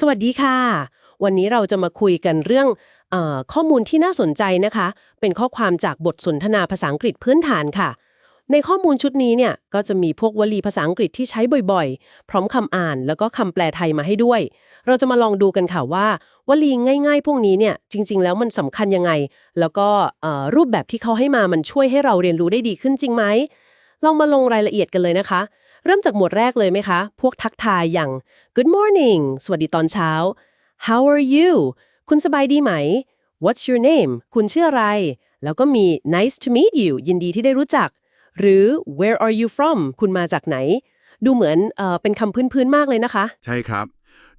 สวัสดีค่ะ วันนี้เราจะมาคุยกันเรื่องออข้อมูลที่น่าสนใจนะคะ เป็นข้อความจากบทสนทนาภาษาอังกฤษพื้นฐานค่ะ ในข้อมูลชุดนี้เนี่ยก็จะมีพวกวลีภาษาอังกฤษที่ใช้บ่อยๆ พร้อมคำอ่านแล้วก็คำแปลไทยมาให้ด้วย เราจะมาลองดูกันค่ะว่า วลีง่าย ๆ พวกนี้เนี่ยจริง ๆ แล้วมันสำคัญยังไง แล้วก็รูปแบบที่เขาให้มามันช่วยให้เราเรียนรู้ได้ดีขึ้นจริงไหมลองมาลงรายละเอียดกันเลยนะคะ เริ่มจากหมวดแรกเลยไหมคะ พวกทักทายอย่าง Good morning สวัสดีตอนเช้า How are you คุณสบายดีไหม What's your name คุณชื่ออะไร แล้วก็มี Nice to meet you ยินดีที่ได้รู้จัก หรือ Where are you from คุณมาจากไหน ดูเหมือนเออเป็นคำพื้นๆมากเลยนะคะ ใช่ครับ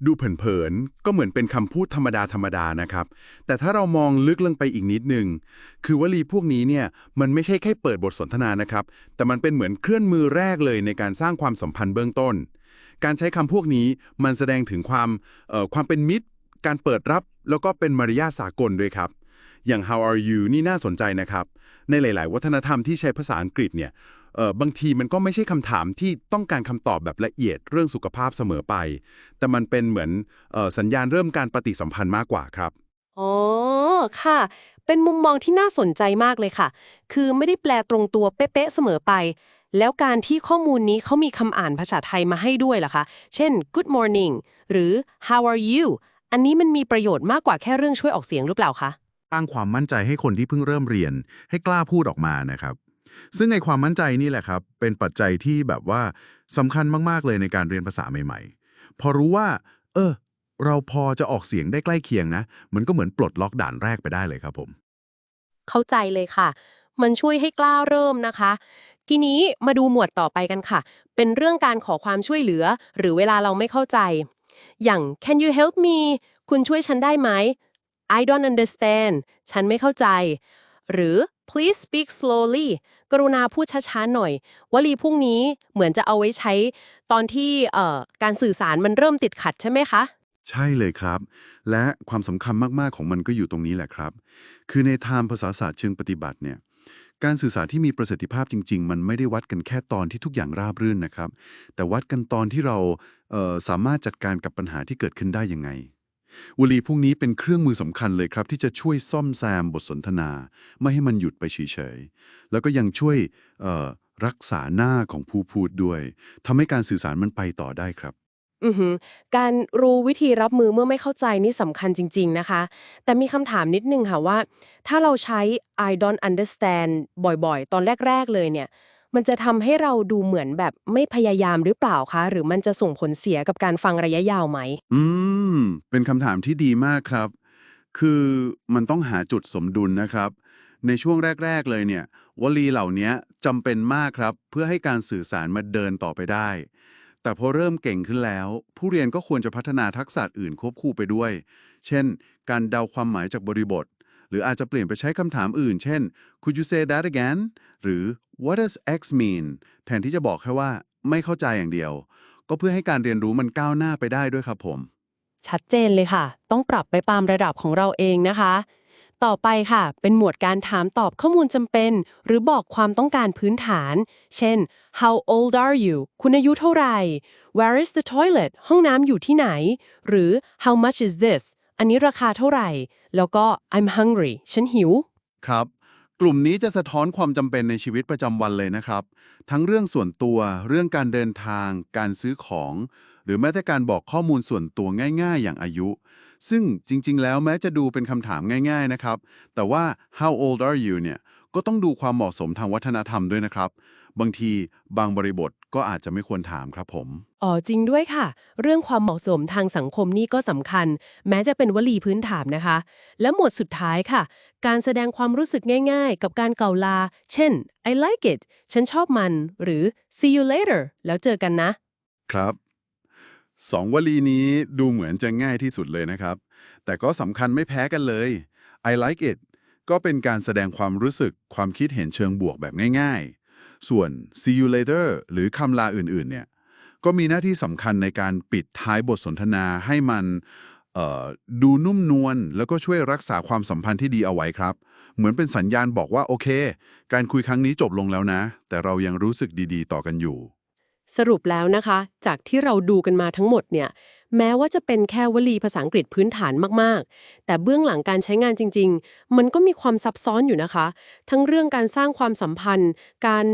ดูเผินๆก็เหมือนเป็นคำพูดธรรมดาธรรมดานะครับ แต่ถ้าเรามองลึกลงไปอีกนิดนึง คือวลีพวกนี้เนี่ยมันไม่ใช่แค่เปิดบทสนทนานะครับ แต่มันเป็นเหมือนเคลื่อนมือแรกเลยในการสร้างความสัมพันธ์เบื้องต้น การใช้คำพวกนี้มันแสดงถึงความความเป็นมิตร การเปิดรับแล้วก็เป็นมารยาทสากลด้วยครับ อย่าง how are you นี่น่าสนใจนะครับ ในหลาย ๆ วัฒนธรรมที่ใช้ภาษาอังกฤษเนี่ย บางทีมันก็ไม่ใช่คำถามที่ต้องการคำตอบแบบละเอียดเรื่องสุขภาพเสมอไป แต่มันเป็นเหมือนเออสัญญาณเริ่มการปฏิสัมพันธ์มากกว่าครับอ๋อค่ะ เป็นมุมมองที่น่าสนใจมากเลยค่ะ คือไม่ได้แปลตรงตัวเป๊ะๆเสมอไป แล้วการที่ข้อมูลนี้เขามีคำอ่านภาษาไทยมาให้ด้วยล่ะคะ เช่น good morning หรือ how are you อันนี้มันมีประโยชน์มากกว่าแค่เรื่องช่วยออกเสียงหรือเปล่าคะ สร้างความมั่นใจให้คนที่เพิ่งเริ่มเรียน ให้กล้าพูดออกมานะครับ ซึ่งไอความมั่นใจนี่แหละครับ เป็นปัจจัยที่แบบว่าสำคัญมาก ๆ เลยในการเรียนภาษาใหม่ ๆ พอรู้ว่า เออ เราพอจะออกเสียงได้ใกล้เคียงนะ มันก็เหมือนปลดล็อกด่านแรกไปได้เลยครับผม เข้าใจเลยค่ะ มันช่วยให้กล้าเริ่มนะคะ ทีนี้มาดูหมวดต่อไปกันค่ะ เป็นเรื่องการขอความช่วยเหลือ หรือเวลาเราไม่เข้าใจ อย่าง can you help me คุณช่วยฉันได้ไหม I don't understand ฉันไม่เข้าใจ หรือ please speak slowly กรุณาพูดช้าๆหน่อย วลีพวกนี้เหมือนจะเอาไว้ใช้ตอนที่เอ่อการสื่อสารมันเริ่มติดขัดใช่ไหมคะ ใช่เลยครับ และความสำคัญมากๆของมันก็อยู่ตรงนี้แหละครับ คือในทางภาษาศาสตร์เชิงปฏิบัติเนี่ยการสื่อสารที่มีประสิทธิภาพจริง ๆ มันไม่ได้วัดกันแค่ตอนที่ทุกอย่างราบรื่นนะครับ แต่วัดกันตอนที่เราเอ่อสามารถจัดการกับปัญหาที่เกิดขึ้นได้ยังไง วลีพวกนี้เป็นเครื่องมือสำคัญเลยครับ ที่จะช่วยซ่อมแซมบทสนทนา ไม่ให้มันหยุดไปเฉยๆ แล้วก็ยังช่วยรักษาหน้าของผู้พูดด้วยทำให้การสื่อสารมันไปต่อได้ครับอือหือการรู้วิธีรับมือเมื่อไม่เข้าใจนี่สำคัญจริง ๆ นะคะ แต่มีคำถามนิดนึงค่ะว่า ถ้าเราใช้ I don't understand บ่อยๆ ตอนแรก ๆ เลยเนี่ย มันจะทำให้เราดูเหมือนแบบไม่พยายามหรือเปล่าคะ หรือมันจะส่งผลเสียกับการฟังระยะยาวไหม อืม เป็นคำถามที่ดีมากครับ คือมันต้องหาจุดสมดุลนะครับ ในช่วงแรก ๆ เลยเนี่ยวลีเหล่านี้จำเป็นมากครับ เพื่อให้การสื่อสารมาเดินต่อไปได้ แต่พอเริ่มเก่งขึ้นแล้ว ผู้เรียนก็ควรจะพัฒนาทักษะอื่นควบคู่ไปด้วย เช่น การเดาความหมายจากบริบท หรืออาจจะเปลี่ยนไปใช้คำถามอื่น เช่น could you say that again หรือ what does X mean แทนที่จะบอกแค่ว่าไม่เข้าใจอย่างเดียว ก็เพื่อให้การเรียนรู้มันก้าวหน้าไปได้ด้วยครับผม ชัดเจนเลยค่ะ ต้องปรับไปตามระดับของเราเองนะคะ ต่อไปค่ะ เป็นหมวดการถามตอบข้อมูลจำเป็น หรือบอกความต้องการพื้นฐาน เช่น how old are you คุณอายุเท่าไหร่ where is the toilet ห้องน้ำอยู่ที่ไหน หรือ how much is this อันนี้ราคาเท่าไหร่ แล้วก็ I'm hungry ฉันหิว ครับ กลุ่มนี้จะสะท้อนความจำเป็นในชีวิตประจำวันเลยนะครับ ทั้งเรื่องส่วนตัว เรื่องการเดินทาง การซื้อของ หรือแม้แต่การบอกข้อมูลส่วนตัวง่ายๆ อย่างอายุ ซึ่งจริง ๆ แล้วแม้จะดูเป็นคำถามง่าย ๆ นะครับ แต่ว่า how old are you เนี่ย ก็ต้องดูความเหมาะสมทางวัฒนธรรมด้วยนะครับ บางทีบางบริบทก็อาจจะไม่ควรถามครับผม อ๋อจริงด้วยค่ะ เรื่องความเหมาะสมทางสังคมนี่ก็สำคัญ แม้จะเป็นวลีพื้นฐานนะคะ และหมวดสุดท้ายค่ะ การแสดงความรู้สึกง่ายๆ กับการเกล่าวลา เช่น I like it ฉันชอบมัน หรือ see you later แล้วเจอกันนะ ครับสองวลีนี้ดูเหมือนจะง่ายที่สุดเลยนะครับ แต่ก็สำคัญไม่แพ้กันเลย I like it ก็เป็นการแสดงความรู้สึกความคิดเห็นเชิงบวกแบบง่ายๆ ส่วน see you later หรือคำลาอื่นๆเนี่ยก็มีหน้าที่สำคัญในการปิดท้ายบทสนทนาให้มันดูนุ่มนวลแล้วก็ช่วยรักษาความสัมพันธ์ที่ดีเอาไว้ครับ เหมือนเป็นสัญญาณบอกว่าโอเค การคุยครั้งนี้จบลงแล้วนะ แต่เรายังรู้สึกดีๆ ต่อกันอยู่ สรุปแล้วนะคะ จากที่เราดูกันมาทั้งหมดเนี่ยแม้ว่าจะเป็นแค่วลีภาษาอังกฤษพื้นฐานมากๆ แต่เบื้องหลังการใช้งานจริง ๆ มันก็มีความซับซ้อนอยู่นะคะ ทั้งเรื่องการสร้างความสัมพันธ์ การ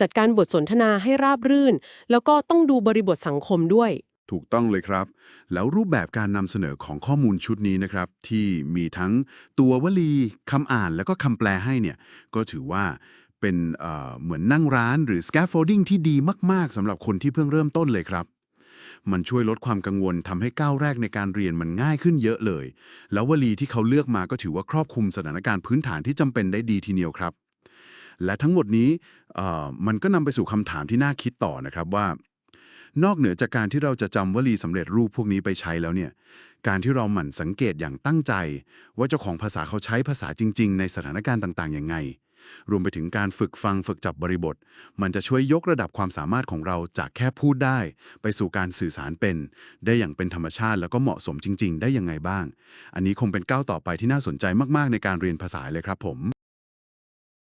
จัดการบทสนทนาให้ราบรื่น แล้วก็ต้องดูบริบทสังคมด้วย ถูกต้องเลยครับ แล้วรูปแบบการนำเสนอของข้อมูลชุดนี้นะครับ ที่มีทั้งตัววลีคำอ่านแล้วก็คำแปลให้เนี่ยก็ถือว่า เป็นเหมือนนั่งร้านหรือ scaffolding ที่ดีมาก ๆสำหรับคนที่เพิ่งเริ่มต้นเลยครับ มันช่วยลดความกังวลทำให้ก้าวแรกในการเรียนมันง่ายขึ้นเยอะเลย แล้ววลีที่เขาเลือกมาก็ถือว่าครอบคลุมสถานการณ์พื้นฐานที่จำเป็นได้ดีทีเดียวครับ และทั้งหมดนี้มันก็นำไปสู่คำถามที่น่าคิดต่อนะครับว่า นอกเหนือจากการที่เราจะจำวลีสำเร็จรูปพวกนี้ไปใช้แล้วเนี่ยการที่เราหมั่นสังเกตอย่างตั้งใจ ว่าเจ้าของภาษาเขาใช้ภาษาจริง ๆ ในสถานการณ์ต่างๆยังไง รวมไปถึงการฝึกฟังฝึกจับบริบท มันจะช่วยยกระดับความสามารถของเราจากแค่พูดได้ ไปสู่การสื่อสารเป็น ได้อย่างเป็นธรรมชาติแล้วก็เหมาะสมจริง ๆ ได้ยังไงบ้าง อันนี้คงเป็นก้าวต่อไปที่น่าสนใจมากๆในการเรียนภาษาเลยครับผม